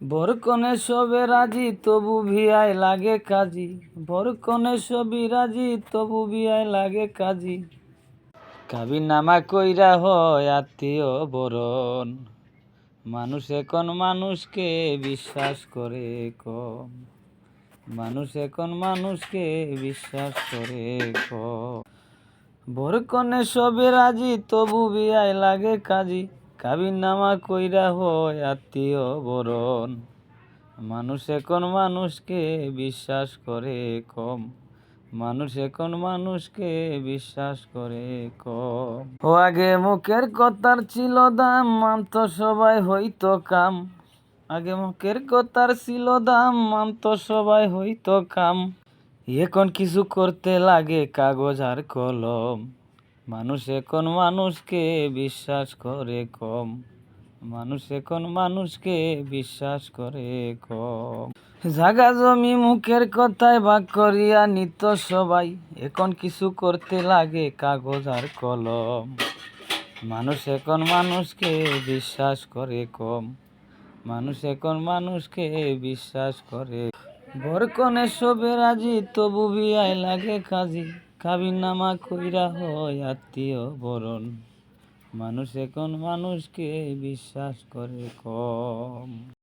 বরকনে সবে রাজি, তবু ভিয়াই লাগে কাজী। বরকনে সবই রাজি, তবু ভিয়াই লাগে কাজী। কাবি নামা কইরা হয় আত্মীয় বরণ। মানুষ এখন মানুষকে বিশ্বাস করে কম। মানুষ এখন মানুষকে বিশ্বাস করে কম। বরকনে সবে রাজি, তবু বিয়াই লাগে কাজী। কাবির নামা কইরা হয় আত্মীয় বরণ। মানুষ এখন মানুষকে বিশ্বাস করে কম। মানুষ এখন মানুষকে বিশ্বাস করে কম। ও আগে মুখের কথার ছিল দাম মানতো সবাই হইতো কাম। আগে মুখের কথার ছিল দাম মানতো সবাই হইতো কাম। এখন কিছু করতে লাগে কাগজ আর কলম। মানুষ এখন মানুষকে বিশ্বাস করে কম। মানুষ এখন মানুষকে বিশ্বাস করে কম। জাগা জমি মুখের কথায় ভাগ করিয়া নিত সবাই। এখন কিছু করতে লাগে কাগজ আর কলম। মানুষ এখন মানুষকে বিশ্বাস করে কম। মানুষ এখন মানুষকে বিশ্বাস করে বরকনে সবে রাজি, তবু বিয়াই লাগে কাজী। কাবির নামা কইরা হয় আত্মীয় বরণ। মানুষ এখন মানুষকে বিশ্বাস করে কম।